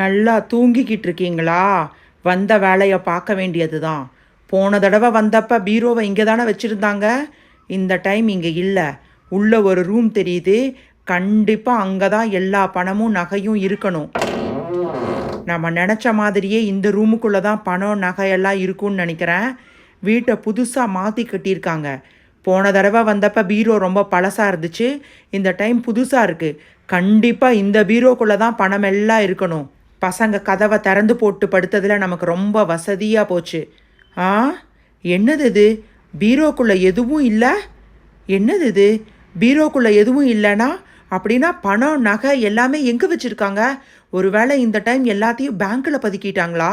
நல்லா தூங்கிக்கிட்டு இருக்கீங்களா வந்த வேலையை பார்க்க வேண்டியது தான் போன தடவை வந்தப்ப பீரோவை இங்கே தானே வச்சுருந்தாங்க? இந்த டைம் இங்கே இல்லை. உள்ள ஒரு ரூம் தெரியுது. கண்டிப்பாக அங்கே தான் எல்லா பணமும் நகையும் இருக்கணும். நம்ம நினச்ச மாதிரியே இந்த ரூமுக்குள்ளே தான் பணம் நகையெல்லாம் இருக்கும்னு நினைக்கிறேன். வீட்டை புதுசாக மாற்றி கட்டியிருக்காங்க. போன தடவை வந்தப்போ பீரோ ரொம்ப பழசாக இருந்துச்சு. இந்த டைம் புதுசாக இருக்குது கண்டிப்பாக இந்த பீரோக்குள்ளே தான் பணம் எல்லாம் இருக்கணும். பசங்க கதவை திறந்து போட்டு படுத்ததில் நமக்கு ரொம்ப வசதியாக போச்சு. ஆ? என்னது இது? பீரோக்குள்ளே எதுவும் இல்லை? என்னது இது? பீரோக்குள்ளே எதுவும் இல்லைனா? அப்படின்னா பணம் நகை எல்லாமே எங்கே வச்சுருக்காங்க? ஒருவேளை இந்த டைம் எல்லாத்தையும் பேங்க்கில் பதுக்கிட்டாங்களா?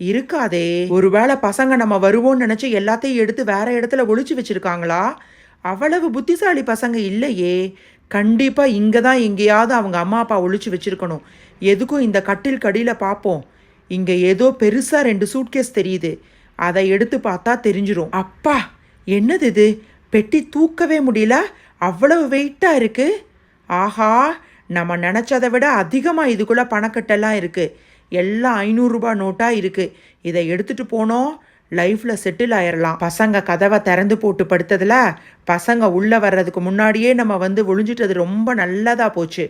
இருக்காதே. ஒருவேளை பசங்க நம்ம வருவோம்னு நினச்சி எல்லாத்தையும் எடுத்து வேற இடத்துல ஒழிச்சு வச்சுருக்காங்களா? அவ்வளவு புத்திசாலி பசங்க இல்லையே. கண்டிப்பாக இங்கே தான் எங்கேயாவது அவங்க அம்மா அப்பா ஒழிச்சு வச்சுருக்கணும். எதுக்கும் இந்த கட்டில் கடியில் பார்ப்போம் இங்கே ஏதோ பெருசாக ரெண்டு சூட்கேஸ் தெரியுது. அதை எடுத்து பார்த்தா தெரிஞ்சிரும். அப்பா என்னது இது? பெட்டி தூக்கவே முடியல? அவ்வளவு வெயிட்டாக இருக்குது ஆஹா நம்ம நினச்சதை விட அதிகமாக இதுக்குள்ளே பணக்கட்டெல்லாம் இருக்குது எல்லாம் ஐநூறுரூபா நோட்டாக இருக்குது இதை எடுத்துகிட்டு போனோம். லைஃப்பில் செட்டில் ஆயிடலாம் பசங்க கதவை திறந்து போட்டு படுத்ததில் பசங்க உள்ளே வர்றதுக்கு முன்னாடியே நம்ம வந்து ஒழிஞ்சிட்டது ரொம்ப நல்லதாக போச்சு.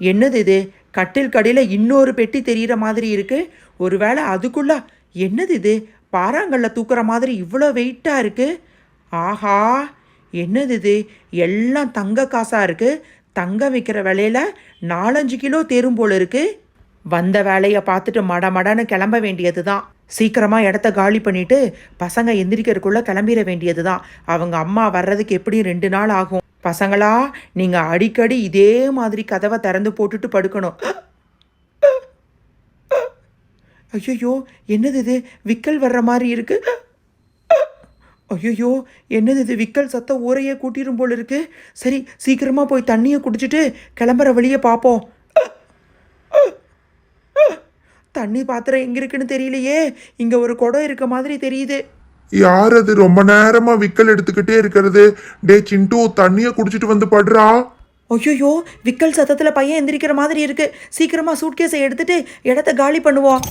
என்னது இது? கட்டில் கடையில் இன்னொரு பெட்டி தெரிகிற மாதிரி இருக்கு. ஒருவேளை அதுக்குள்ளே என்னது இது? பாறாங்கல்ல தூக்குற மாதிரி இவ்வளோ வெயிட்டாக இருக்கு. ஆஹா என்னது இது? எல்லாம் தங்க காசாக இருக்கு. தங்கம் விற்கிற விலையில நாலஞ்சு கிலோ தேரும் போல் இருக்கு. வந்த வேலையை பார்த்துட்டு மட மடன்னு கிளம்ப வேண்டியது தான் சீக்கிரமாக இடத்த காலி பண்ணிவிட்டு பசங்க எந்திரிக்கிறதுக்குள்ளே கிளம்பிட வேண்டியது தான் அவங்க அம்மா வர்றதுக்கு எப்படியும் ரெண்டு நாள் ஆகும். பசங்களா நீங்கள் அடிக்கடி இதே மாதிரி கதவை திறந்து போட்டுட்டு படுக்கணும். ஐயோ என்னது இது? விக்கல் வர்ற மாதிரி இருக்கு. ஐயோ என்னது இது? விக்கல் சத்தம் ஊரையே கூட்டிடும் போல் இருக்கு. சரி சீக்கிரமாக போய் தண்ணியை குடிச்சிட்டு கிளம்புற வழியை பார்ப்போம் தண்ணி பாத்திரம் எங்கே இருக்குன்னு தெரியலையே. இங்கே ஒரு குடம் இருக்க மாதிரி தெரியுது. யார் அது? ரொம்ப நேரமா விக்கல் எடுத்துக்கிட்டே இருக்கிறது. டே சிண்டு தண்ணிய குடிச்சிட்டு வந்து படுறா. ஐயோ விக்கல் சத்தத்துல பையன் எந்திரிக்கிற மாதிரி இருக்கு. சீக்கிரமா சூட்கேஸை எடுத்துட்டு இடத்த காலி பண்ணுவோம்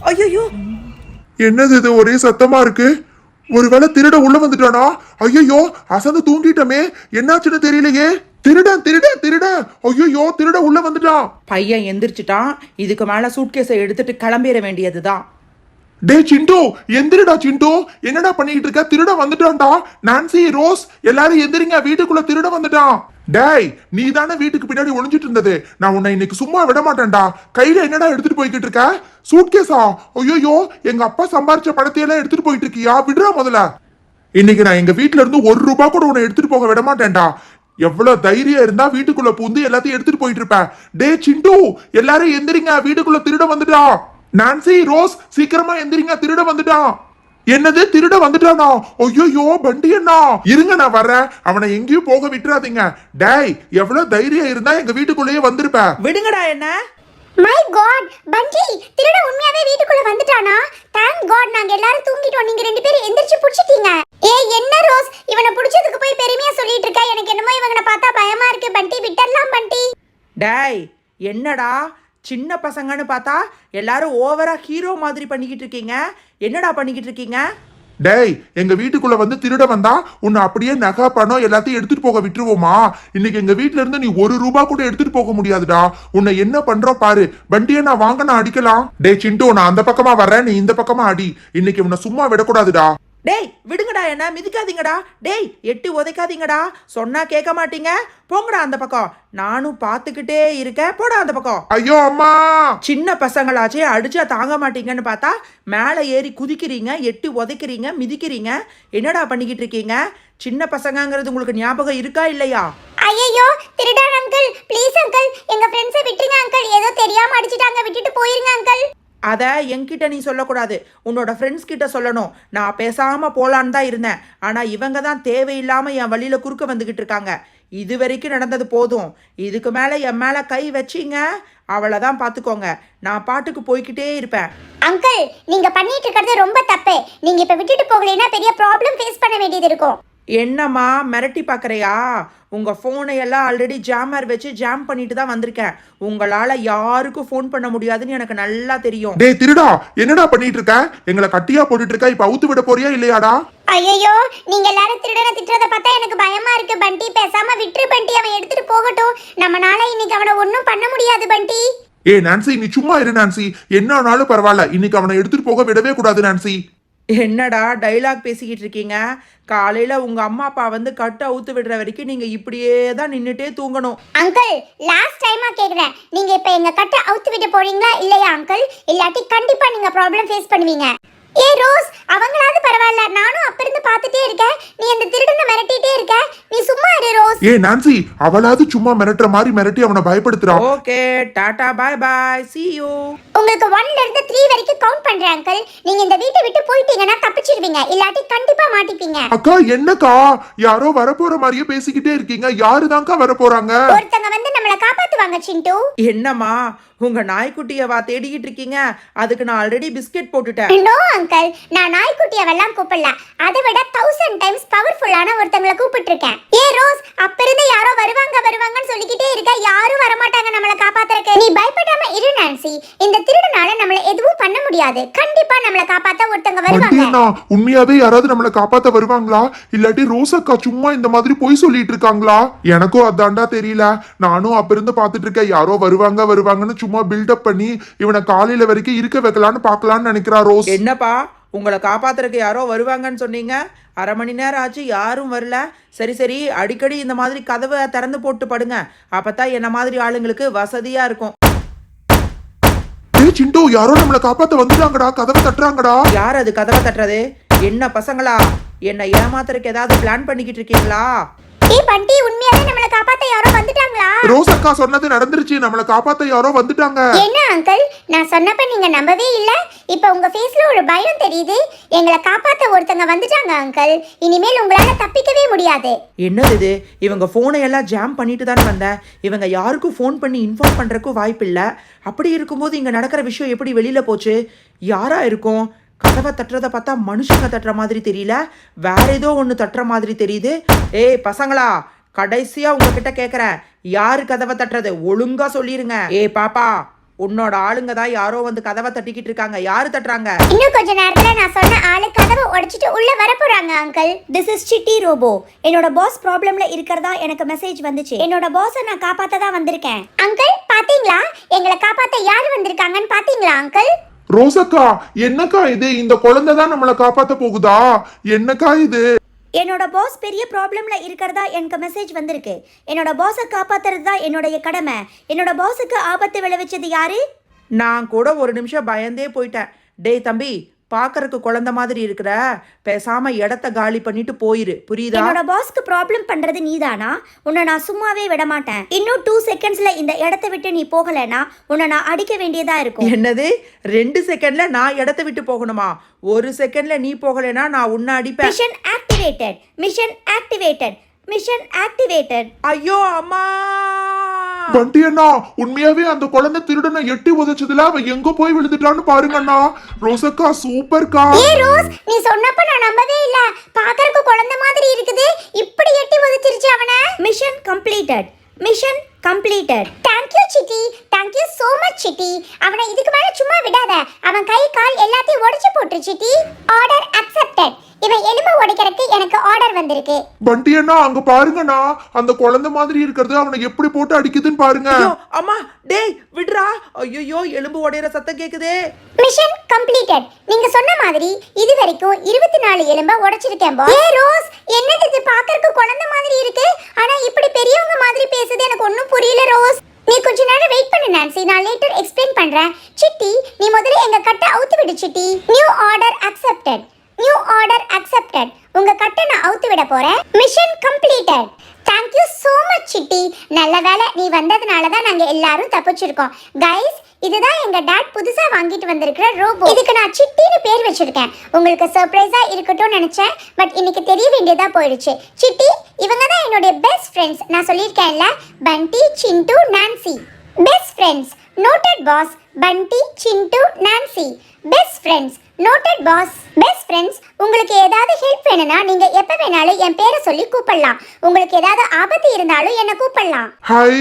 ஐயோ என்னது இது? ஒரே சத்தமா இருக்கு. ஒருவேளை திருட உள்ள வந்துட்டானா? ஐயோ அசந்து தூங்கிட்டமே. என்னாச்சுன்னு தெரியலையே. திருடன் திருடன் திருடன் ஐயோ திருட உள்ள வந்துட்டான். பையன் எந்திரிச்சிட்டான். இதுக்கு மேல சூட்கேஸை எடுத்துட்டு கிளம்பிட வேண்டியதுதான். டே சிண்டு எந்திரிடா சிண்டு. என்னடா பண்ணிட்டு இருக்க திருட வந்துட்டான்டா. நான்சி ரோஸ் எல்லாரும் எந்திரிங்க. வீட்டுக்குள்ள திருட வந்துட்டான். டேய் நீ தானே வீட்டுக்கு பின்னாடி ஒளிஞ்சிட்டு இருந்தது நான் உன்னை இன்னைக்கு சும்மா விட மாட்டேன்டா கையில என்னடா எடுத்துட்டு போய்கிட்டு இருக்க சூட்கேஸா ஐயோயோ எங்க அப்பா சம்பாரிச்ச பணத்தையெல்லாம் எடுத்துட்டு போயிட்டு இருக்கியா விடுறா முதல்ல. இன்னைக்கு நான் எங்க வீட்ல இருந்து ஒரு ரூபா கூட உன்னை எடுத்துட்டு போக விட மாட்டேன்டா எவ்வளவு தைரியம் இருந்தா வீட்டுக்குள்ள பூந்து எல்லாத்தையும் எடுத்துட்டு போயிட்டு இருப்பேன் டே சிண்டு எல்லாரும் எந்திரிங்க. வீட்டுக்குள்ள திருட வந்துட்டா. நான்சி ரோஸ் சீக்கிரமா எந்திரிங்க திருட வந்துட்டான் என்னது திருட வந்துட்டானா? ஐயோ பண்டி அண்ணா. இருங்க நான் வர்றேன். அவனை எங்கேயும் போக விட்டுறாதீங்க. டேய் எவ்வளவு தைரியம் இருந்தா எங்க வீட்டுக்குள்ளேயே வந்திருப்ப. விடுங்கடா என்ன? மை காட் பண்டி திருட உண்மையாவே வீட்டுக்குள்ள வந்துட்டானா? தேங்க் காட் நாங்க எல்லாரும் தூங்கிட்டோம். நீங்க ரெண்டு பேரும் எந்திரிச்சு புடிச்சிட்டீங்க. ஏய் என்ன ரோஸ்? இவனை புடிச்சதுக்கு போய் பெருமையா சொல்லிட்டு இருக்க? எனக்கு என்னமோ இவனை பார்த்தா பயமா இருக்கு. பண்டி விட்டறலாம் பண்டி. டேய் என்னடா? சின்ன பசங்கன்னு பார்த்தா எல்லாரும் ஓவரா ஹீரோ மாதிரி பண்ணிக்கிட்டு இருக்கீங்க. என்னடா பண்ணிக்கிட்டு இருக்கீங்க? டேய் எங்க வீட்டுக்குள்ள வந்து திருட வந்தா உன்னை அப்படியே நகை பணம் எல்லாத்தையும் எடுத்துட்டு போக விட்டுருவோமா? இன்னைக்கு எங்க வீட்ல இருந்து நீ ஒரு ரூபா கூட எடுத்துட்டு போக முடியாதுடா. உன்னை என்ன பண்றோம் பாரு. வண்டியை நான் வாங்க நான் அடிக்கலாம். டேய் சிண்டு நான் அந்த பக்கமா வர்றேன் நீ இந்த பக்கமா அடி. இன்னைக்கு உன்னை சும்மா விடக்கூடாதுடா. டேய் விடுங்கடா என்ன மிதிக்காதீங்கடா. டேய் எட்டி உதைக்காதீங்கடா. சொன்னா கேட்க மாட்டீங்க. போங்கடா அந்த பக்கம். நானும் பார்த்துக்கிட்டே இருக்கேன். போடா அந்த பக்கம். ஐயோ அம்மா! சின்ன பசங்களாச்சே அடிச்சா தாங்க மாட்டீங்கன்னு பார்த்தா மேலே ஏறி குதிக்கிறீங்க எட்டி உதைக்கிறீங்க மிதிக்கிறீங்க. என்னடா பண்ணிக்கிட்டு இருக்கீங்க? சின்ன பசங்கங்கிறது உங்களுக்கு ஞாபகம் இருக்கா இல்லையா? ஐயோ திருடன் அங்கிள் ப்ளீஸ் அங்கிள் எங்க ஃப்ரெண்ட்ஸை விட்டுருங்க அங்கிள் ஏதோ தெரியாம அடிச்சிட்டாங்க விட்டுட்டு போயிருங்க அங்கிள் அதை என்கிட்ட நீ சொல்லக்கூடாது. உன்னோட ஃப்ரெண்ட்ஸ் கிட்ட சொல்லணும். நான் பேசாமல் போலான்னு தான் இருந்தேன். ஆனால் இவங்க தான் தேவையில்லாமல் என் வழியில் குறுக்க வந்துக்கிட்டு இருக்காங்க. இது வரைக்கும் நடந்தது போதும். இதுக்கு மேலே என் மேலே கை வச்சிங்க. அவளை தான் பார்த்துக்கோங்க நான் பாட்டுக்கு போய்க்கிட்டே இருப்பேன். அங்கிள் நீங்க பண்ணிட்டு இருக்கிறது ரொம்ப தப்பு. நீங்க இப்ப விட்டுட்டு போகலைன்னா பெரிய ப்ராப்ளம் ஃபேஸ் பண்ண வேண்டியது இருக்கும். என்னம்மா மிரட்டி பார்க்குறியா? உங்கள் ஃபோனை எல்லாம் ஆல்ரெடி ஜாமர் வச்சு ஜாம் பண்ணிட்டு தான் வந்திருக்கேன். உங்களால் யாருக்கும் ஃபோன் பண்ண முடியாதுன்னு எனக்கு நல்லா தெரியும். டேய் திருடா என்னடா பண்ணிட்டு இருக்க? எங்களை கட்டியா போட்டுட்டு இருக்க? இப்ப அவுத்து விட போறியா இல்லையாடா? ஐயோ நீங்க எல்லாரும் திருடனை திட்டுறத பார்த்தா எனக்கு பயமா இருக்கு பண்டி. பேசாம விட்டுரு பண்டி. அவன் எடுத்துட்டு போகட்டும். நம்மனால இன்னைக்கு அவனை ஒன்றும் பண்ண முடியாது பண்டி. ஏ நான்சி நீ சும்மா இரு நான்சி. என்ன ஆனாலும் பரவாயில்ல. இன்னைக்கு அவனை எடுத்துட்டு போக விடவே கூடாது நான்சி. என்னடா டைலாக் பேசிக்கிட்டு இருக்கீங்க? காலையில் உங்கள் அம்மா அப்பா வந்து கட்டு அவுத்து விடுற வரைக்கும் நீங்கள் இப்படியே தான் நின்றுட்டே தூங்கணும். அங்கிள் லாஸ்ட் டைமா கேக்குறேன். நீங்க இப்ப எங்க கட்டை அவுத்து விட்டு போறீங்களா? இல்லையா அங்கிள் இல்லாட்டி கண்டிப்பா நீங்க ப்ராப்ளம் ஃபேஸ் பண்ணுவீங்க. ஏ ரோஸ் அவங்களாவது பரவாயில்ல. நானும் அப்ப இருந்து பார்த்துட்டே இருக்கேன். நீ அந்த திருடனை மிரட்டிட்டே இருக்க. நீ சும்மா இரு ரோஸ். ஏ நான்சி அவளாவது சும்மா மிரட்டுற மாதிரி மிரட்டி அவனை பயப்படுத்துறா. Okay tata bye bye see you. உங்களுக்கு ஒன்ல இருந்து த்ரீ வரைக்கும் கவுண்ட் பண்றேன் அங்கிள் நீங்க இந்த வீட்டை விட்டு போயிட்டீங்கன்னா தப்பிச்சிருவீங்க. இல்லாட்டி கண்டிப்பா மாட்டிப்பீங்க. அக்கா என்னக்கா? யாரோ வரப்போற மாதிரியே பேசிக்கிட்டே இருக்கீங்க. யாருதான்க்கா வரப்போறாங்க? ஒருத்தங்க வந்து நம்மளை காப்பாத்துவாங்க சிண்டு. என்னம்மா? உங்க நாய்க்குட்டியவா தேடிக்கிட்டு இருக்கீங்க. அதுக்கு நான் ஆல்ரெடி பிஸ்கெட் போட்டுட்டேன். நோ அங்கிள் நான் நாய்க்குட்டியவெல்லாம் கூப்பிடல. அதை விட தௌசண்ட் டைம்ஸ் பவர்ஃபுல்லான ஒருத்தங்களை கூப்பிட்டு இருக்கேன் ஏ ரோஸ் அப்ப இருந்து யாரோ வருவாங்க வருவாங்கன்னு சொல்லிக்கிட்டே இருக்க யாரும் வரமாட்டாங்க நம்மளை காப்பாத்துறதுக்கு. நீ பயப்படாம இரு நான்சி இந்த திருடனால நம்மள எதுவும் பண்ண முடியாது. கண்டிப்பா நம்மளை காப்பாத்த ஒருத்தங்க வருவாங்க. வண்டியண்ணா உண்மையாவே யாராவது நம்மள காப்பாத்த வருவாங்களா? இல்லாட்டி ரோசக்கா சும்மா இந்த மாதிரி பொய் சொல்லிட்டு இருக்காங்களா? எனக்கும் அதாண்டா தெரியல. நானும் அப்ப இருந்து பாத்துட்டு இருக்கேன். யாரோ வருவாங்க வருவாங்கன்னு சும்மா பில்டப் பண்ணி இவனை காலையில வரைக்கும் இருக்க வைக்கலான்னு பார்க்கலான்னு நினைக்கிறா ரோஸ். என்னப்பா உங்களை காப்பாத்துறதுக்கு யாரோ வருவாங்கன்னு சொன்னீங்க? அரை மணி நேரம் ஆச்சு யாரும் வரல. சரி சரி அடிக்கடி இந்த மாதிரி கதவை திறந்து போட்டு படுங்க. அப்பதான் என்ன மாதிரி ஆளுங்களுக்கு வசதியா இருக்கும். சிண்டு யாரோ நம்மள காப்பாத்த வந்துட்டாங்கடா கதவை தட்டுறாங்கடா. யார் அது கதவை தட்டுறது? என்ன பசங்களா? என்னை ஏமாத்துறதுக்கு ஏதாவது பிளான் பண்ணிக்கிட்டு இருக்கீங்களா? ஏ பண்டி உண்மையாவே நம்மளை காப்பாத்த யாரோ வந்துட்டாங்களா? ரோஸ் அக்கா சொன்னது நடந்துருச்சு. நம்மள காப்பாத்த யாரோ வந்துட்டாங்க. என்ன அங்கிள் நான் சொன்னப்ப நீங்க நம்பவே இல்ல. இப்ப உங்க ஃபேஸ்ல ஒரு பயம் தெரியுது. எங்களை காப்பாத்த ஒருத்தங்க வந்துட்டாங்க அங்கிள் இனிமேல் உங்களால தப்பிக்கவே முடியாது. என்னது இது? இவங்க ஃபோனை எல்லாம் ஜாம் பண்ணிட்டு தானே வந்தேன் இவங்க யாருக்கும் ஃபோன் பண்ணி இன்ஃபார்ம் பண்ணுறக்கும் வாய்ப்பு இல்லை அப்படி இருக்கும்போது இங்கே நடக்கிற விஷயம் எப்படி வெளியில் போச்சு? யாரா இருக்கும்? கதவை தட்டுறதை பார்த்தா மனுஷங்க தட்டுற மாதிரி தெரியல. வேற ஏதோ ஒன்று தட்டுற மாதிரி தெரியுது. ஏய் பசங்களா கடைசியா உங்ககிட்ட கேட்குறேன் யாரு கதவை தட்டுறது? ஒழுங்கா சொல்லிருங்க. ஏய் பாப்பா உன்னோட ஆளுங்க தான் யாரோ வந்து கதவை தட்டிக்கிட்டு இருக்காங்க. யாரு தட்டுறாங்க? இன்னும் கொஞ்ச நேரத்துல நான் சொன்ன ஆளு கதவை உடைச்சிட்டு உள்ள வர போறாங்க uncle this is Chitti robot என்னோட பாஸ் ப்ராப்ளம்ல இருக்கிறதா எனக்கு மெசேஜ் வந்துச்சு. என்னோட பாஸை நான் காப்பாத்த தான் வந்திருக்கேன். அங்கிள் பாத்தீங்களா? எங்களை காப்பாத்த யார் வந்திருக்காங்கன்னு பாத்தீங்களா அங்கிள் ரோசக்கா என்னக்கா இது? இந்த குழந்தை தான் நம்மள காப்பாத்த போகுதா? என்னக்கா இது? என்னோட பாஸ் பெரிய ப்ராப்ளம்ல இருக்கிறதா எனக்கு மெசேஜ் வந்திருக்கு. என்னோட பாஸை காப்பாத்துறது தான் என்னுடைய கடமை. என்னோட பாஸுக்கு ஆபத்து விளைவிச்சது யாரு? நான் கூட ஒரு நிமிஷம் பயந்தே போயிட்டேன். டேய் தம்பி பார்க்கறக்கு குழந்தை மாதிரி இருக்கிற பேசாம இடத்த காலி பண்ணிட்டு போயிரு. புரியுதா? என்னோட பாஸ்க்கு ப்ராப்ளம் பண்றது நீதானா? உன்னை நான் சும்மாவே விட மாட்டேன் இன்னும் டூ செகண்ட்ஸ்ல இந்த இடத்த விட்டு நீ போகலைன்னா உன்னை நான் அடிக்க வேண்டியதா இருக்கும். என்னது? ரெண்டு செகண்ட்ல நான் இடத்த விட்டு போகணுமா? ஒரு செகண்ட்ல நீ போகலைன்னா நான் உன்னை அடிப்பேன். Mission activated mission activated mission activated ஐயோ அம்மா! பண்டி அண்ணா உண்மையாவே அந்த குழந்தை திருடனை எட்டி உதைச்சதுல அவன் எங்க போய் விழுந்துட்டான்னு பாருங்க அண்ணா. ரோசக்கா சூப்பர்க்கா ஏ ரோஸ் நீ சொன்னப்ப நான் நம்பவே இல்ல. பாக்கறதுக்கு குழந்தை மாதிரி இருக்குது. இப்படி எட்டி உதைச்சிருச்சு அவனை. Mission completed mission completed thank you Chitti thank you so much Chitti அவனை இதுக்கு மேல சும்மா விடாத. அவன் கை கால் எல்லாத்தையும் உடைச்சு போட்டு சிட்டி ஆர்டர் அக்செப்டட் இவன் எலும்பு உடைக்கிறதுக்கு எனக்கு ஆர்டர் வந்திருக்கு. பண்டி அண்ணா அங்க பாருங்கண்ணா அந்த குழந்தை மாதிரி இருக்கிறது அவனை எப்படி போட்டு அடிக்குதுன்னு பாருங்க. ஐயோ அம்மா டேய் விடுறா. ஐயோ எலும்பு உடையிற சத்தம் கேக்குதே. மிஷன் கம்ப்ளீட்டட் நீங்க சொன்ன மாதிரி இது வரைக்கும் இருபத்தி நாலு எலும்ப உடைச்சிருக்கேன் பாஸ் ஏ ரோஸ் என்னது இது? பாக்கறதுக்கு குழந்தை மாதிரி இருக்கு ஆனா இப்படி பெரியவங்க மாதிரி பேசுது எனக்கு ஒன்றும் புரியல ரோஸ். நீ கொஞ்ச நேரம் வெயிட் பண்ணு நான்சி நான் லேட்டர் எக்ஸ்பிளைன் பண்றேன். சிட்டி நீ முதல்ல எங்க கட்டை அவுத்து விடு Chitti new order accepted new order accepted உங்க கட்டை நான் அவுத்து விட போறேன். Mission completed thank you so much Chitti நல்ல வேலை நீ வந்ததுனால தான் நாங்கள் எல்லாரும் தப்பிச்சிருக்கோம். கைஸ் இதுதான் எங்க டாட் புதுசா வாங்கிட்டு வந்திருக்கிற ரோபோ இதுக்கு நான் சிட்டின்னு பேர் வச்சிருக்கேன். உங்களுக்கு சர்ப்ரைஸா இருக்கட்டும் நினைச்சேன். பட் இன்னைக்கு தெரிய வேண்டியதா போயிடுச்சு. சிட்டி இவங்க தான் என்னுடைய பெஸ்ட் ஃப்ரெண்ட்ஸ் நான் சொல்லியிருக்கேன்ல Bunty Chintu Nancy best friends noted boss Bunty Chintu Nancy best friends noted boss best friends உங்களுக்கு ஏதாவது ஹெல்ப் வேணும்னா நீங்க எப்ப வேணாலும் என் பேரை சொல்லி கூப்பிடலாம். உங்களுக்கு ஏதாவது ஆபத்து இருந்தாலும் என்ன கூப்பிடலாம். ஹை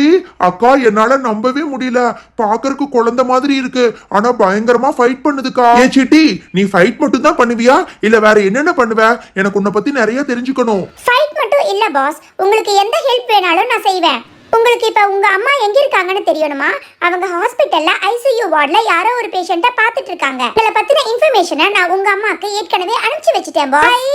அக்கா என்னால நம்பவே முடியல. பாக்கறதுக்கு குழந்தை மாதிரி இருக்கு. ஆனா பயங்கரமா ஃபைட் பண்ணுதுக்கா. ஏ சிட்டி நீ ஃபைட் மட்டும் தான் பண்ணுவியா? இல்ல வேற என்னென்ன பண்ணுவ? எனக்கு உன்னை பத்தி நிறைய தெரிஞ்சுக்கணும். ஃபைட் மட்டும் இல்ல பாஸ் உங்களுக்கு எந்த ஹெல்ப் வேணாலும் நான் செய்வேன். உங்களுக்கு இப்ப உங்க அம்மா எங்க இருக்காங்கன்னு தெரியணுமா? அவங்க ஹாஸ்பிட்டல்ல ஐசியூ வார்ட்ல யாரோ ஒரு பேஷண்ட்ட பார்த்துட்டு இருக்காங்க. இதுல பத்தின இன்ஃபர்மேஷனை நான் உங்க அம்மாக்கு ஏற்கனவே அனுப்பிச்சு வச்சுட்டேன் பாஸ்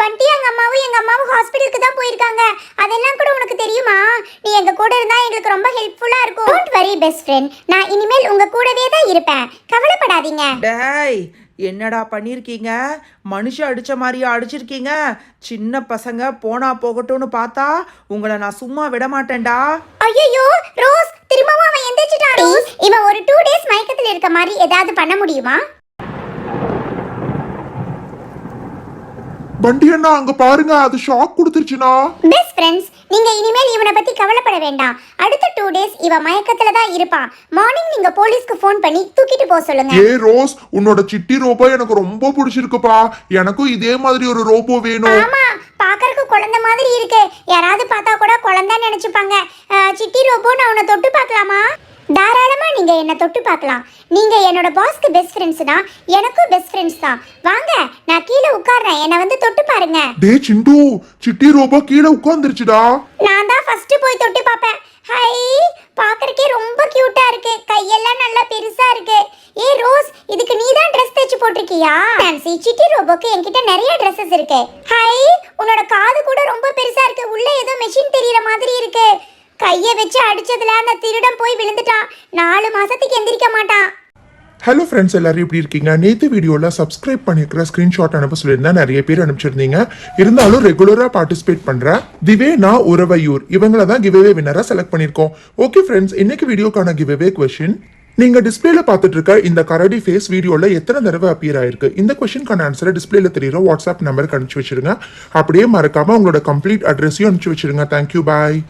பண்டி எங்க அம்மாவும் எங்க அம்மாவும் ஹாஸ்பிட்டலுக்கு தான் போயிருக்காங்க. அதெல்லாம் கூட உனக்கு தெரியுமா? நீ எங்க கூட இருந்தா எங்களுக்கு ரொம்ப ஹெல்ப்ஃபுல்லா இருக்கும். டோன்ட் வரி பெஸ்ட் ஃப்ரெண்ட் நான் இனிமேல் உங்க கூடவே தான் இருப்பேன். கவலைப்படாதீங்க. டேய் என்னடா பண்ணியிருக்கீங்க மனுஷன் அடித்த மாதிரியா அடிச்சிருக்கீங்க? சின்ன பசங்க போனா போகட்டும்னு பார்த்தா உங்களை நான் சும்மா விட மாட்டேன்டா ஐயோ ரோஸ் திரும்பவும் அவன் எந்திரிச்சிட்டான் இவன் ஒரு டூ டேஸ் மயக்கத்தில் இருக்க மாதிரி ஏதாவது பண்ண முடியுமா? பண்டி அண்ணா அங்க பாருங்க அது ஷாக் கொடுத்துருச்சுனா பெஸ்ட் ஃப்ரெண்ட்ஸ் நீங்க இனிமேல் இவனை பத்தி கவலைப்பட வேண்டாம். அடுத்த டூ டேஸ் இவன் மயக்கத்துல தான் இருப்பான். மார்னிங் நீங்க போலீஸ்க்கு ஃபோன் பண்ணி தூக்கிட்டு போக சொல்லுங்க. ஏ ரோஸ் உன்னோட சிட்டி ரோபோ எனக்கு ரொம்ப பிடிச்சிருக்குப்பா. எனக்கும் இதே மாதிரி ஒரு ரோபோ வேணும். ஆமா பாக்கறதுக்கு குழந்தை மாதிரி இருக்கு. யாராவது பார்த்தா கூட குழந்தைன்னு நினைச்சுப்பாங்க. சிட்டி ரோபோ நான் உன்னை தொட்டு பார்க்கலாமா? தாராளமா நீங்க என்ன தொட்டு பார்க்கலாம். நீங்க என்னோட பாஸ்க்கு பெஸ்ட் ஃப்ரெண்ட்ஸ் தான் எனக்கும் பெஸ்ட் ஃப்ரெண்ட்ஸ் தான். வாங்க நான் கீழே உட்கார்றேன். என்னை வந்து தொட்டு பாருங்க. டே சிண்டு சிட்டி ரோபோ கீழே உட்காந்துருச்சுடா நான் தான் ஃபர்ஸ்ட் போய் தொட்டு பார்ப்பேன். ஹை பார்க்கறக்கே ரொம்ப கியூட்டா இருக்கு. கையெல்லாம் நல்லா பெருசா இருக்கு. ஏ ரோஸ் இதுக்கு நீ தான் ட்ரெஸ் தைச்சு போட்டிருக்கியா? நான்சி சிட்டி ரோபோக்கு என்கிட்ட நிறைய ட்ரெஸ்ஸஸ் இருக்கு. ஹை உன்னோட காது கூட ரொம்ப பெருசா இருக்கு. உள்ள ஏதோ மெஷின் தெரியற மாதிரி இருக்கு. கையை வச்சு அடிச்சதுல அந்த திருடன் போய் விழுந்துட்டான். நாலு மாசத்துக்கு எந்திரிக்க மாட்டான். ஹலோ ஃப்ரெண்ட்ஸ் எல்லாரும் எப்படி இருக்கீங்க? நேற்று வீடியோவில் சப்ஸ்கிரைப் பண்ணியிருக்கிற ஸ்க்ரீன்ஷாட் அனுப்ப சொல்லியிருந்தா நிறைய பேர் அனுப்பிச்சிருந்தீங்க. இருந்தாலும் ரெகுலராக பார்ட்டிசிபேட் பண்ணுறேன் திவே நான் உறவையூர். இவங்கள தான் கிவ்வே வின்னராக செலக்ட் பண்ணியிருக்கோம். ஓகே ஃப்ரெண்ட்ஸ் இன்னைக்கு வீடியோக்கான கிவ்வே கொஷின் நீங்க டிஸ்பிளேல பார்த்துட்டு இருக்க இந்த கரடி ஃபேஸ் வீடியோல எத்தனை தடவை அப்பியர் ஆயிருக்கு? இந்த கொஸ்டின்கான ஆன்சரை டிஸ்பிளேல தெரியுற வாட்ஸ்அப் நம்பருக்கு அனுப்பிச்சு வச்சிருங்க. அப்படியே மறக்காம உங்களோட கம்ப்ளீட் அட்ரஸையும் அனுப்பிச்சு வச்சிருங்க. Thank you bye